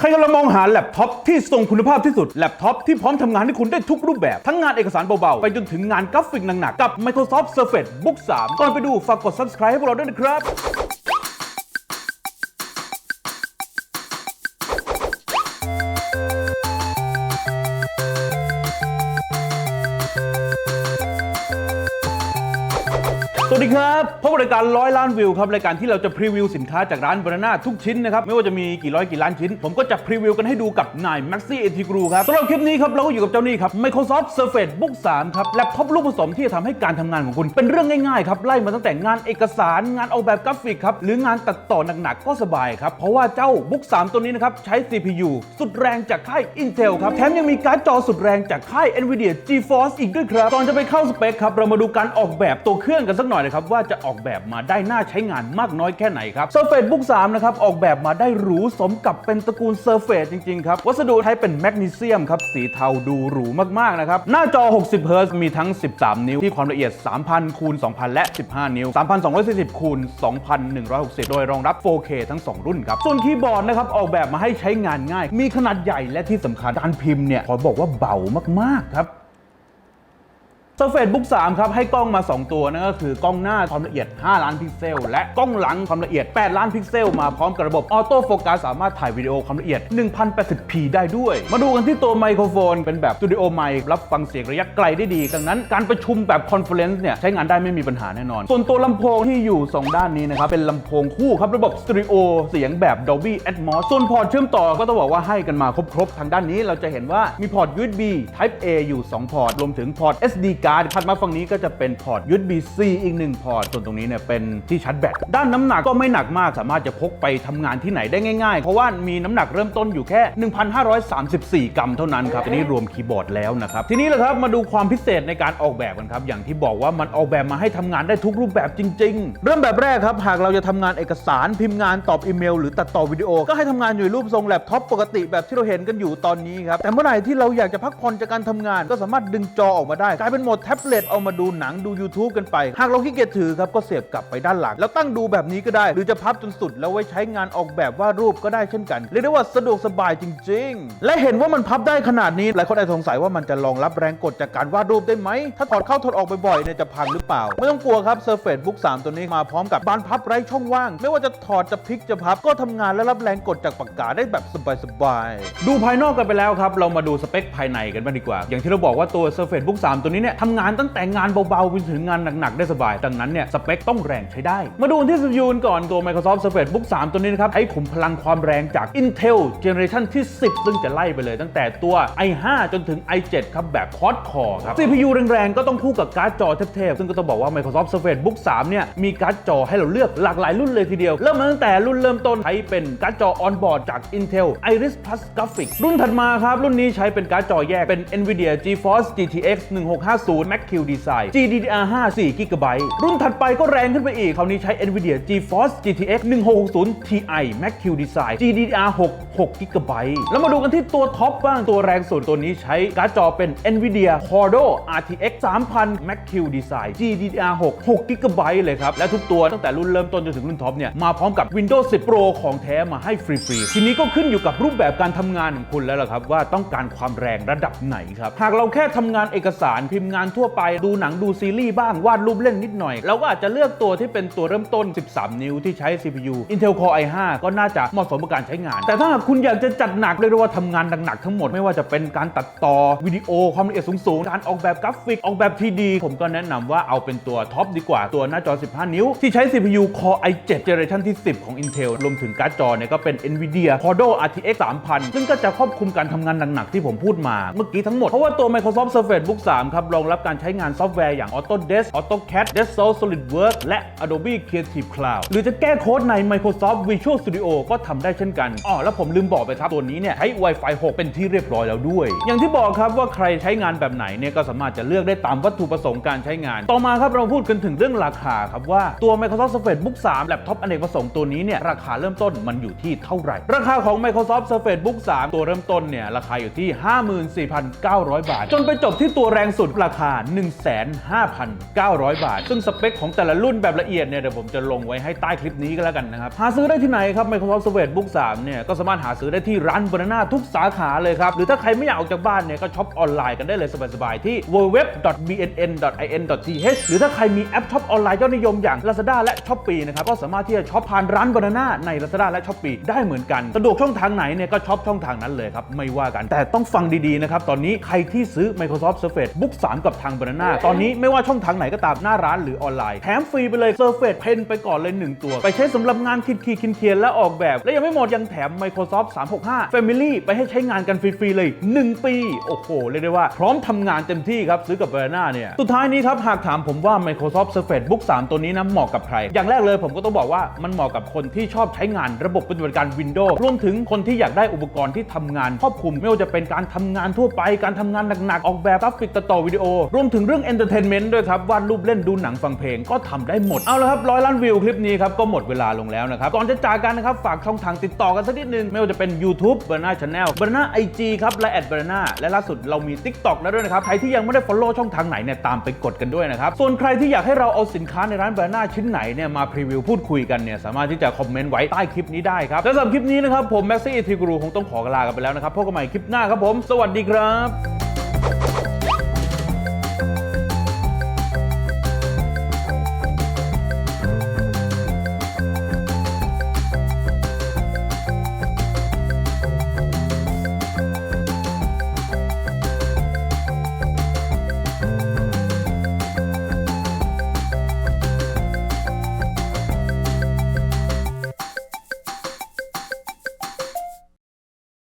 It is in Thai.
ใครกำลังมองหาแล็ปท็อปที่ทรงคุณภาพที่สุด แล็ปท็อปที่พร้อมทำงานให้คุณได้ทุกรูปแบบ ทั้งงานเอกสารเบา ๆ ไปจนถึงงานกราฟิกหนัก ๆ กับ Microsoft Surface Book 3 ก่อนไปดูฝากกด subscribe ให้พวกเราด้วยนะครับ วัสดีครับพบกับรายการร้อยล้านวิวครับรายการที่เราจะพรีวิวสินค้าจากร้านบรนาทุกชิ้นนะครับไม่ว่าจะมีกี่ร้อยกี่ล้านชิ้น ผมก็จะพรีวิวกันให้ดูกับนาย Maxi a t g r u ครับสำหรับคลิปนี้ครับเราก็อยู่กับเจ้านี่ครับ Microsoft Surface Book 3ครับแล็ปท็อปลูกผสมที่จะทำให้การทำงานของคุณ เป็นเรื่องง่ายๆครับไล่มาตั้งแต่งานเอกสารงานออกแบบกราฟิกครับหรืองานตัดต่อหนักๆก็สบายครับเพราะว่าเจ้า Book 3 ตัวนี้นะครับใช้ CPU สุดแรงจากค่าย Intel ครับแถมยังมีการ์ดจอสุดแรงจากค่าย Nvidia GeForce อีกด้วยครับก่อนจะไปเข้าสเปคครับเรามาดูการออกแบบตัวเครื่องกันสักหน่อยนะครับว่าจะออกแบบมาได้น่าใช้งานมากน้อยแค่ไหนครับ Surface Book 3นะครับออกแบบมาได้หรูสมกับเป็นตระกูล Surface จริงๆครับ วัสดุใช้เป็นแมกนีเซียมครับสีเทาดูหรูมากๆนะครับ หน้าจอ 60 Hz มีทั้ง 13 นิ้วที่ความละเอียด 3,000คูณ2,000 และ 15 นิ้ว 3,240คูณ2,160 โดยรองรับ 4K ทั้ง 2 รุ่นครับ ส่วนคีย์บอร์ดนะครับออกแบบมาให้ใช้งานง่าย มีขนาดใหญ่และที่สำคัญการพิมพ์เนี่ยขอบอกว่าเบามากๆครับ Surface Book 3 ครับให้กล้องมา 2 ตัวนั่นก็คือกล้องหน้าความละเอียด 5 ล้านพิกเซล และกล้องหลังความละเอียด 8 ล้านพิกเซล มาพร้อมกับระบบออโต้โฟกัสสามารถถ่ายวิดีโอความละเอียด 1080p ได้ด้วย มาดูกันที่ตัวไมโครโฟน เป็นแบบสตูดิโอไมค์รับฟังเสียงระยะไกลได้ดี ดังนั้นการประชุมแบบคอนเฟอเรนซ์เนี่ยใช้งานได้ไม่มีปัญหาแน่นอน ส่วนตัวลำโพงที่อยู่ 2 ด้านนี้นะครับเป็นลำโพงคู่ครับระบบสตูดิโอเสียงแบบ Dolby Atmos ส่วนพอร์ตเชื่อมต่อก็ต้องบอกว่าให้กันมาครบๆทางด้านนี้เราจะเห็นว่ามีพอร์ต USB Type A อยู่ 2 พอร์ตรวมถึงพอร์ต SD card ถัดมาฝั่งนี้ก็จะเป็นพอร์ต USB C อีก1พอร์ต ส่วนตรงนี้เนี่ยเป็นที่ชาร์จแบต ด้านน้ำหนักก็ไม่หนักมาก สามารถจะพกไปทำงานที่ไหนได้ง่าย ๆ เพราะว่ามีน้ำหนักเริ่มต้นอยู่แค่ 1,534 กรัมเท่านั้นครับทีนี้รวมคีย์บอร์ดแล้วนะครับ ทีนี้แหละครับมาดูความพิเศษในการออกแบบกันครับ อย่างที่บอกว่ามันออกแบบมาให้ทำงานได้ทุกรูปแบบจริง ๆ เริ่มแบบแรกครับ หากเราจะทำงานเอกสารพิมพ์งานตอบอีเมล หรือตัดต่อวิดีโอ ก็ให้ทำงานอยู่รูปทรงแล็ปท็อปปกติแบบที่เราเห็นกันอยู่ตอนนี้ครับแต่เมื่อไหร่ที่เราอยากจะพักผ่อนจากการทำงาน ก็สามารถดึงจอออกมาได้กลายเป็นโหมดแท็บเล็ตเอามาดูหนังดู YouTube กันไป หากเราขี้เกียจถือครับก็เสียบกลับไปด้านหลัง แล้วตั้งดูแบบนี้ก็ได้ หรือจะพับจนสุด แล้วไว้ใช้งานออกแบบวาดรูปก็ได้เช่นกัน เรียกได้ว่าสะดวกสบายจริง ๆ และเห็นว่ามันพับได้ขนาดนี้หลายคนอาจสงสัยว่ามันจะรองรับแรงกดจากการวาดรูปได้ไหมถ้าถอดเข้าถอดออกบ่อยๆเนี่ยจะพังหรือเปล่า ไม่ต้องกลัวครับ Surface Book 3 ตัวนี้มาพร้อมกับบานพับไร้ช่องว่าง ไม่ว่าจะถอดจะพลิกจะพับก็ทำงานและรับแรงกดจากปากกาได้แบบสบายๆดูภายนอกกันไปแล้วครับเรามาดูสเปคภายในกันบ้างดีกว่า อย่างที่เราบอกว่าตัว Surface Book 3 ตัวนี้เนี่ยทำงานตั้งแต่งานเบาๆไปถึงงานหนักๆ ได้สบาย ดังนั้นเนี่ยสเปคต้องแรงใช้ได้ มาดูที่ CPU กันก่อนตัว Microsoft Surface Book 3 ตัวนี้นะครับ ให้ขุมพลังความแรงจาก Intel Generation ที่ 10 ซึ่งจะไล่ไปเลยตั้งแต่ตัว i5 จนถึง i7 ครับ แบบ Quad Core ครับ CPU แรงๆ ก็ต้องคู่กับการ์ดจอเทพๆ ซึ่งก็ต้องบอกว่า Microsoft Surface Book 3 เนี่ย มีการ์ดจอให้เราเลือกหลากหลายรุ่นเลยทีเดียว เริ่มาตั้งแต่รุ่นเริ่มต้นใช้เป็นการ์ดจอ on board จาก Intel Iris Plus Graphics รุ่นถัดมาครับรุ่นนี้ใช้เป็นการ์ดจอแยกเป็น Nvidia GeForce GTX 1650 Max-Q Design GDDR5 4 GB รุ่นถัดไปก็แรงขึ้นไปอีก คราวนี้ใช้ Nvidia GeForce GTX 1660 Ti Max-Q Design GDDR6 6 GB แล้วมาดูกันที่ตัวท็อปบ้าง ตัวแรงสุดตัวนี้ใช้การ์ดจอเป็น Nvidia Cordo RTX 3000 Max-Q Design GDDR6 6 GB เลยครับ และทุกตัวตั้งแต่รุ่นเริ่มต้นจนถึงรุ่นท็อปเนี่ย มาพร้อมกับ Windows 10 Pro ของแท้มาให้ฟรีๆ ทีนี้ก็ขึ้นอยู่กับรูปแบบการทำงานของคุณแล้วล่ะครับ ว่าต้องการความแรงระดับไหนครับ หากเราแค่ทำงานเอกสารพิมพ์งานทั่วไปดูหนังดูซีรีส์บ้างวาดรูปเล่นนิดหน่อย เราก็อาจจะเลือกตัวที่เป็นตัวเริ่มต้น 13 นิ้วที่ใช้ CPU Intel Core i5 ก็น่าจะเหมาะสมกับการใช้งาน แต่ถ้าหากคุณอยากจะจัดหนักเรียกว่าทำงานหนักๆทั้งหมดไม่ว่าจะเป็นการตัดต่อวิดีโอความละเอียดสูงๆการออกแบบกราฟิกออกแบบ 3D ผมก็แนะนำว่าเอาเป็นตัวท็อปดีกว่าตัวหน้าจอ 15 นิ้ว ที่ใช้ CPU Core i7 Generation ที่ 10 ของ Intel รวมถึงการ์ดจอเนี่ยก็เป็น Nvidia Cordo RTX 3000 ซึ่งก็จะควบคลุมการทำงานหนักๆที่ผมพูดมาเมื่อกี้ทั้งหมดเพราะว่าตัว Microsoft Surface Book 3 ครับรองรับการใช้งานซอฟต์แวร์อย่าง Autodesk AutoCAD Dassault SolidWorks และ Adobe Creative Cloud หรือจะแก้โค้ดใน Microsoft Visual Studio ก็ทำได้เช่นกันอ๋อแล้วผมลืมบอกไปครับ ตัวนี้เนี่ยใช้ Wi-Fi 6 เป็นที่เรียบร้อยแล้วด้วย อย่างที่บอกครับว่าใครใช้งานแบบไหนเนี่ยก็สามารถจะเลือกได้ตามวัตถุประสงค์การใช้งาน ต่อมาครับเราพูดกันถึงเรื่องราคาครับว่าตัว Microsoft Surface Book 3 แล็ปท็อปอเนกประสงค์ตัวนี้เนี่ยราคาเริ่มต้นมันอยู่ที่เท่าไหร่ ราคาของ Microsoft Surface Book 3 ตัวเริ่มต้นเนี่ยราคาอยู่ที่ 54,900 บาท จนไปจบที่ตัวแรงสุดราคา 15,900 บาท ซึ่งสเปคของแต่ละรุ่นแบบละเอียดเนี่ยเดี๋ยวผมจะลงไว้ให้ใต้คลิปนี้ก็แล้วกันนะครับ หาซื้อได้ที่ไหนครับ Microsoft Surface Book 3 เนี่ย ก็สามารถหาซื้อได้ที่ร้าน Banana ทุกสาขาเลยครับ หรือถ้าใครไม่อยากออกจากบ้านเนี่ย ก็ช็อปออนไลน์กันได้เลยสบายๆ ที่ www.bnn.in.th หรือถ้าใครมีแอปช็อปออนไลน์ยอดนิยมอย่าง Lazada และ Shopee นะครับก็สามารถที่จะช็อปผ่านร้าน Banana ใน Lazada และ Shopee ได้เหมือนกันสะดวกช่องทางไหนเนี่ยก็ช็อปช่องทางนั้นเลยครับไม่ว่ากันแต่ต้องฟังดีๆนะครับตอนนี้ใครที่ซื้อ Microsoft Surface Book 3กับทาง Banana ตอนนี้ไม่ว่าช่องทางไหนก็ตามหน้าร้านหรือออนไลน์แถมฟรีไปเลย Surface Pen ไปก่อนเลย 1 ตัว ไปใช้สำหรับงานคิดคีคินเคียนและออกแบบ และยังไม่หมดยังแถม Microsoft 365 Family ไปให้ใช้งานกันฟรี ๆ เลย 1 ปี โอ้โห เรียกได้ว่าพร้อมทำงานเต็มที่ครับซื้อกับ Banana เนี่ยสุดท้ายนี้ครับหากถามผมว่า Microsoft Surface Book 3 ตัวนี้นะเหมาะกับใคร อย่างแรกเลยผมก็ต้องบอกว่ามันเหมาะกับคนที่ชอบใช้งานระบบปฏิบัติการ Windows รวมถึงคนที่อยากได้อุปกรณ์ที่ทำงานครอบคลุมไม่ว่าจะเป็นการทำงานทั่วไปการทำงานหนักๆออกแบบกราฟิกตัดต่อวิดีโอรวมถึงเรื่อง Entertainment ด้วยครับวาดรูปเล่นดูหนังฟังเพลงก็ทำได้หมด เอาละครับร้อยล้านวิวคลิปนี้ครับก็หมดเวลาลงแล้วนะครับก่อนจะจากกันนะครับฝากช่องทางติดต่อกันสักนิดนึง ไม่ว่าจะเป็น YouTube b a n a Channel b a n a IG ครับและ b a n a และล่าสุดเรามี TikTok แล้วด้วยนะครับใครที่ยังไม่ได้ follow ช่องทางไหนเนี่ยตามไปกดกันด้วยนะครับส่วนใครที่อยากให้เราเอาสินค้าในร้าน b a n a ชิ้นไหนเนี่ยมาพรีวิวพูดคุยกันเนี่ยสามารถที่จะคอมเมนต์ไว้ใต้คลิปนี้ได้ครับและสำหรับคลิปนี้นะครับผมแม็กซี่ทีกรูคงต้องขอลากันไปแล้วนะครับพบกันใหม่คลิปหน้าครับผม สวัสดีครับ